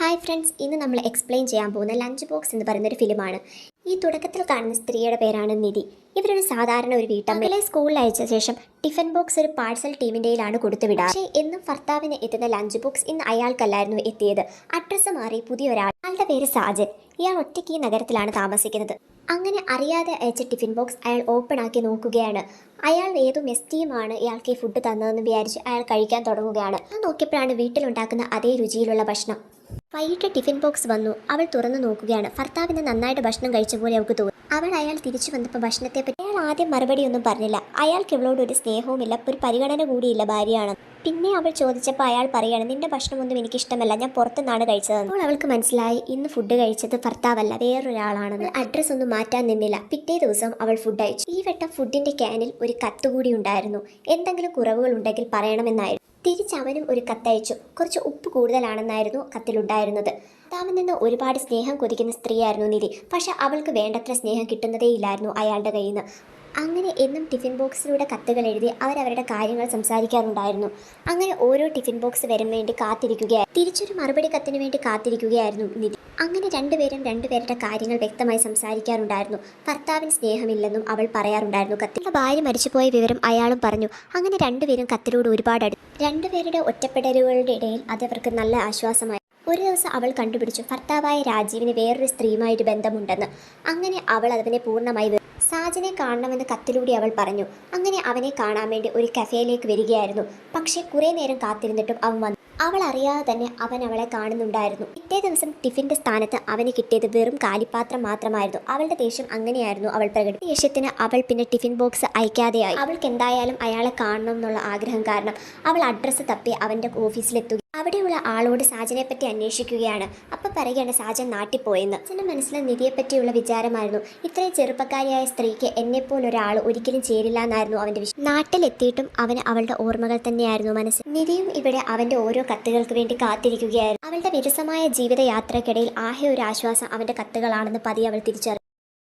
Hi friends ഇന്ന് നമ്മൾ explain ചെയ്യാൻ പോകുന്ന ലഞ്ച് ബോക്സ് എന്ന് പറയുന്ന ഒരു ഫിലിമാണ് ഈ തുടക്കത്തിൽ കാണുന്ന സ്ത്രീയുടെ പേരാണ് നിധി. ഇവരൊരു സാധാരണ ഒരു വീട്ടമ്മയിലെ സ്കൂളിൽ അയച്ച ശേഷം ടിഫൻ ബോക്സ് ഒരു പാഴ്സൽ ടീമിന്റെയിലാണ് കൊടുത്തുവിടുക. പക്ഷേ എന്നും ഭർത്താവിന് എത്തുന്ന ലഞ്ച് ബോക്സ് ഇന്ന് അയാൾക്കല്ലായിരുന്നു എത്തിയത്. അഡ്രസ്സ് മാറി പുതിയ ഒരാൾ. അയാളുടെ പേര് സാജൻ. ഇയാൾ ഒറ്റയ്ക്ക് ഈ നഗരത്തിലാണ് താമസിക്കുന്നത്. അങ്ങനെ അറിയാതെ അയച്ച ടിഫിൻ ബോക്സ് അയാൾ ഓപ്പൺ ആക്കി നോക്കുകയാണ്. അയാൾ ഏതോ മെസ്റ്റിയുമാണ് ഇയാൾക്ക് ഈ ഫുഡ് തന്നതെന്ന് വിചാരിച്ച് അയാൾ കഴിക്കാൻ തുടങ്ങുകയാണ്. നോക്കിയപ്പോഴാണ് വീട്ടിലുണ്ടാക്കുന്ന അതേ രുചിയിലുള്ള ഭക്ഷണം. വൈകിട്ട് ടിഫിൻ ബോക്സ് വന്നു. അവൾ തുറന്നു നോക്കുകയാണ്. ഭർത്താവിന് നന്നായിട്ട് ഭക്ഷണം കഴിച്ച പോലെ അവൾക്ക് തോന്നി. അവൾ അയാൾ തിരിച്ചു വന്നപ്പോൾ ഭക്ഷണത്തെ പറ്റി അയാൾ ആദ്യം മറുപടിയൊന്നും പറഞ്ഞില്ല. അയാൾക്ക് ഇവളോട് ഒരു സ്നേഹവുമില്ല ഒരു പരിഗണന കൂടിയില്ല ഭാര്യയാണ്. പിന്നെ അവൾ ചോദിച്ചപ്പോൾ അയാൾ പറയാണ് നിന്റെ ഭക്ഷണമൊന്നും എനിക്ക് ഇഷ്ടമല്ല ഞാൻ പുറത്തുനിന്നാണ് കഴിച്ചതെന്ന്. അപ്പോൾ അവൾക്ക് മനസ്സിലായി ഇന്ന് ഫുഡ് കഴിച്ചത് ഭർത്താവല്ല വേറൊരാളാണെന്ന്. അഡ്രസ്സ് ഒന്നും മാറ്റാൻ നിന്നില്ല. പിറ്റേ ദിവസം അവൾ ഫുഡ് അയച്ചു. ഈ വട്ടം ഫുഡിന്റെ ക്യാനിൽ ഒരു കത്ത് കൂടി ഉണ്ടായിരുന്നു. എന്തെങ്കിലും കുറവുകൾ ഉണ്ടെങ്കിൽ പറയണമെന്നായിരുന്നു. തിരിച്ചവനും ഒരു കത്തയച്ചു. കുറച്ച് ഉപ്പ് കൂടുതലാണെന്നായിരുന്നു കത്തിലുണ്ടായിരുന്നത്. ഭർത്താവിൽ നിന്ന് ഒരുപാട് സ്നേഹം കൊതിക്കുന്ന സ്ത്രീയായിരുന്നു നിധി. പക്ഷെ അവൾക്ക് വേണ്ടത്ര സ്നേഹം കിട്ടുന്നതേയില്ലായിരുന്നു അയാളുടെ കയ്യിൽ നിന്ന് അങ്ങനെ എന്നും ടിഫിൻ ബോക്സിലൂടെ കത്തുകൾ എഴുതി അവരവരുടെ കാര്യങ്ങൾ സംസാരിക്കാറുണ്ടായിരുന്നു. അങ്ങനെ ഓരോ ടിഫിൻ ബോക്സ് വരും വേണ്ടി കാത്തിരിക്കുകയായിരുന്നു തിരിച്ചൊരു മറുപടി കത്തിന് വേണ്ടി കാത്തിരിക്കുകയായിരുന്നു നിധി. അങ്ങനെ രണ്ടുപേരും രണ്ടുപേരുടെ കാര്യങ്ങൾ വ്യക്തമായി സംസാരിക്കാറുണ്ടായിരുന്നു. ഭർത്താവിന് സ്നേഹമില്ലെന്നും അവൾ പറയാറുണ്ടായിരുന്നു കത്തിൽ. ഭാര്യ മരിച്ചുപോയ വിവരം അയാളും പറഞ്ഞു. അങ്ങനെ രണ്ടുപേരും കത്തിലൂടെ ഒരുപാട് അടുത്തു രണ്ടുപേരുടെ ഒറ്റപ്പെടലുകളുടെ ഇടയിൽ അത് അവർക്ക് നല്ല ആശ്വാസമായി. ഒരു ദിവസം അവൾ കണ്ടുപിടിച്ചു. ഭർത്താവായ രാജീവിന് വേറൊരു സ്ത്രീയുമായിട്ട് ബന്ധമുണ്ടെന്ന്. അങ്ങനെ അവൾ അതിനെ പൂർണമായി. സാജനെ കാണണമെന്ന് കത്തിലൂടെ അവൾ പറഞ്ഞു. അങ്ങനെ അവനെ കാണാൻ വേണ്ടി ഒരു കഫേയിലേക്ക് വരികയായിരുന്നു. പക്ഷേ കുറേ നേരം കാത്തിരുന്നിട്ടും അവൻ വന്നു അവൾ അറിയാതെ തന്നെ അവൻ അവളെ കാണുന്നുണ്ടായിരുന്നു. പിറ്റേ ദിവസം ടിഫിന്റെ സ്ഥാനത്ത് അവന് കിട്ടിയത് വെറും കാലിപ്പാത്രം മാത്രമായിരുന്നു. അവളുടെ ദേഷ്യം അങ്ങനെയായിരുന്നു അവൾ പ്രകടിപ്പിച്ച ദേഷ്യത്തിന് അവൾ പിന്നെ ടിഫിൻ ബോക്സ് അയക്കാതെയായി. അവൾക്ക് എന്തായാലും അയാളെ കാണണം എന്നുള്ള ആഗ്രഹം കാരണം അവൾ അഡ്രസ്സ് തപ്പി അവന്റെ ഓഫീസിലെത്തുക അവിടെയുള്ള ആളോട് സാജനെ പറ്റി അന്വേഷിക്കുകയാണ്. അപ്പൊ പറയുകയാണ് സാജൻ നാട്ടിൽ പോയെന്ന് അച്ഛന്റെ മനസ്സിൽ നിധിയെ പറ്റിയുള്ള വിചാരമായിരുന്നു. ഇത്രയും ചെറുപ്പക്കാരിയായ സ്ത്രീക്ക് എന്നെപ്പോലൊരാൾ ഒരിക്കലും ചേരില്ല എന്നായിരുന്നു അവന്റെ വിഷയം നാട്ടിലെത്തിയിട്ടും അവന് അവളുടെ ഓർമ്മകൾ തന്നെയായിരുന്നു മനസ്സിൽ നിധിയും ഇവിടെ അവന്റെ ഓരോ കത്തുകൾക്ക് വേണ്ടി കാത്തിരിക്കുകയായിരുന്നു. അവളുടെ വിരസമായ ജീവിതയാത്രക്കിടയിൽ ആഹ്യ ഒരു ആശ്വാസം അവന്റെ കത്തുകളാണെന്ന് പതി അവൾ തിരിച്ചറിഞ്ഞു.